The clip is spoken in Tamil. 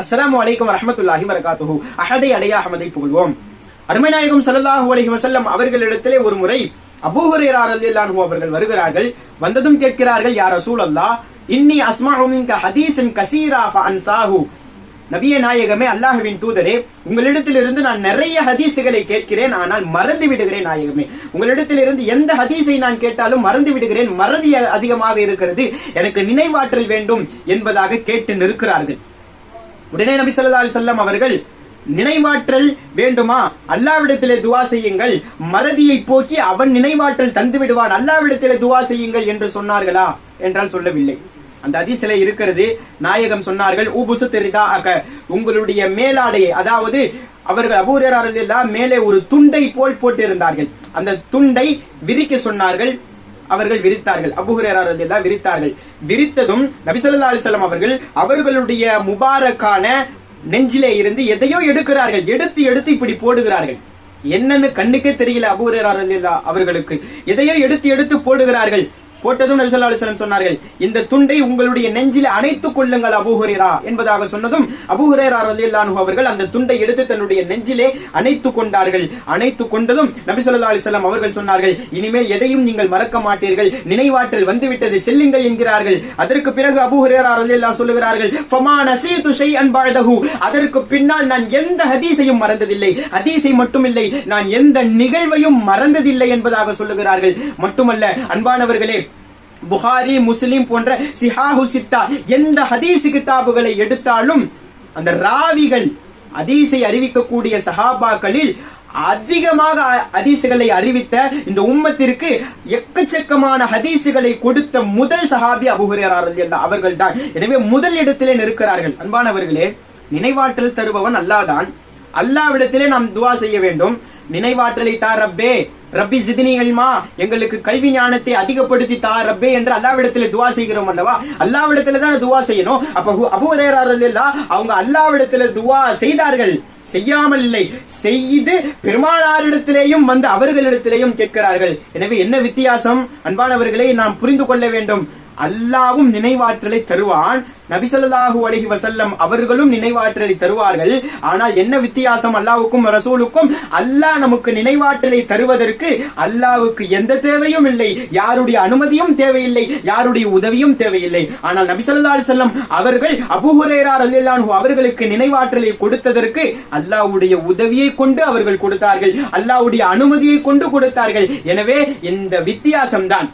அஸ்லாம் அலைக்கும் வரஹ்மத்துல்லாஹி வரகாத்துஹு அஹதை அடையா அஹமதை புகழ்வோம். அருமைநாயகம் ஸல்லல்லாஹு அலஹி வசல்லம் அவர்களிடத்திலே ஒரு முறை அபூ அலி ரலியல்லாஹு அவர்கள் வருகிறார்கள். வந்ததும் கேட்கிறார்கள் யா அல்லா இன்னி அஸ்மாஹுமின் மின்க ஹதீஸன் கஸீரா ஃபஅன்சாஹு. நபிய நாயகமே அல்லாஹுவின் தூதரே உங்களிடத்திலிருந்து நான் நிறைய ஹதீசுகளை கேட்கிறேன் ஆனால் மறந்து விடுகிறேன் நாயகமே. உங்களிடத்திலிருந்து எந்த ஹதீஸை நான் கேட்டாலும் மறந்து விடுகிறேன் மறதி அதிகமாக இருக்கிறது எனக்கு நினைவாற்றல் வேண்டும் என்பதாக கேட்டு நிற்கிறார்கள். உடனே நபி சொல்லா அலைஹி அவர்கள் நினைவாற்றல் வேண்டுமா? அல்லாவிடத்திலே துவா செய்யுங்கள். மறதியை போக்கி அவன் நினைவாற்றல் தந்து விடுவான். அல்லாவிடத்திலே துவா செய்யுங்கள் என்று சொன்னார்களா என்றால் சொல்லவில்லை. அந்த அதிசிலை இருக்கிறது நாயகம் சொன்னார்கள் ஊபுசு தெரிதா உங்களுடைய மேலாடையை அதாவது அவர்கள் அபூரர் மேலே ஒரு துண்டை போல் போட்டிருந்தார்கள். அந்த துண்டை விரிக்க சொன்னார்கள். அவர்கள் விரித்தார்கள். அபுஹுரேரா விரித்தார்கள். விரித்ததும் நபிசல்லா அலிசல்லாம் அவர்கள் அவர்களுடைய முபாரக்கான நெஞ்சிலே இருந்து எதையோ எடுக்கிறார்கள். எடுத்து எடுத்து இப்படி போடுகிறார்கள். என்னன்னு கண்ணுக்கே தெரியல அபூரேரா அவர்களுக்கு. எதையோ எடுத்து எடுத்து போடுகிறார்கள். போட்டதும் நபிசல்லா அலிஸ்லம் சொன்னார்கள் இந்த துண்டை உங்களுடைய நெஞ்சில் அணைத்துக் கொள்ளுங்கள் அபூ என்பதாக சொன்னதும் அபூ ஹுரைரா ரலியல்லாஹு அவர்கள் அந்த துண்டை எடுத்து தன்னுடைய நெஞ்சிலே அணைத்துக் கொண்டார்கள். அணைத்துக் கொண்டதும் நபிசல்லா அலிஸ்லாம் அவர்கள் சொன்னார்கள் இனிமேல் எதையும் நீங்கள் மறக்க மாட்டீர்கள் நினைவாற்றல் வந்துவிட்டது செல்லுங்கள் என்கிறார்கள். அதற்கு பிறகு அபூ ஹுரைரா ரலியல்லாஹு சொல்லுகிறார்கள் ஃபமா நசீது ஷைஅன் பஅதஹு. அதற்கு பின்னால் நான் எந்த ஹதீஸையும் மறந்ததில்லை. ஹதீஸை மட்டுமில்லை நான் எந்த நிகழ்வையும் மறந்ததில்லை என்பதாக சொல்லுகிறார்கள். மட்டுமல்ல அன்பானவர்களே புகாரி முஸ்லிம் போன்ற சிஹாஹு சித்தா எந்த ஹதீஸ் கிதாபுகளை எடுத்தாலும் அந்த ராவிகள் ஹதீஸை அறிவிக்கக்கூடிய சஹாபாக்களில் அதிகமாக ஹதீசுகளை அறிவித்த இந்த உம்மத்திற்கு எக்கச்சக்கமான ஹதீசுகளை கொடுத்த முதல் சஹாபி அபுஹுரேரா அவர்கள் தான் எனவே முதல் இடத்திலே நிற்கிறார்கள். அன்பானவர்களே நினைவாற்றல் தருபவன் அல்லாதான் அல்லாவிடத்திலே நாம் துவா செய்ய வேண்டும். நினைவாற்றலை தாரப்பே ரப்பி சிதினிகள்மா எங்களுக்கு கல்வி ஞானத்தை அதிகப்படுத்தி தா ரப்பே என்று அல்லாவிடத்துல துவா செய்கிறோம் அல்லவா? அல்லாவிடத்துல தான் துவா செய்யணும்? அப்ப அபுரேரா அவங்க அல்லாவிடத்துல துவா செய்தார்கள். செய்யாமல் இல்லை. செய்து பெருமானாரிடத்திலேயும் வந்து அவர்களிடத்திலேயும் கேட்கிறார்கள். எனவே என்ன வித்தியாசம்? அன்பானவர்களை நாம் புரிந்து கொள்ள வேண்டும். அல்லாவும் நினைவாற்றலை தருவான். நபிசல்லாஹு அலஹி வசல்லம் அவர்களும் நினைவாற்றலை தருவார்கள். ஆனால் என்ன வித்தியாசம்? அல்லாவுக்கும் ரசூலுக்கும் அல்லாஹ் நமக்கு நினைவாற்றலை தருவதற்கு அல்லாவுக்கு எந்த தேவையும் இல்லை. யாருடைய அனுமதியும் தேவையில்லை. யாருடைய உதவியும் தேவையில்லை. ஆனால் நபிசல்லா செல்லம் அவர்கள் அபுஹுரேரா அல்லாஹு அவர்களுக்கு நினைவாற்றலை கொடுத்ததற்கு அல்லாவுடைய உதவியை கொண்டு அவர்கள் கொடுத்தார்கள். அல்லாவுடைய அனுமதியை கொண்டு கொடுத்தார்கள். எனவே இந்த வித்தியாசம்தான்.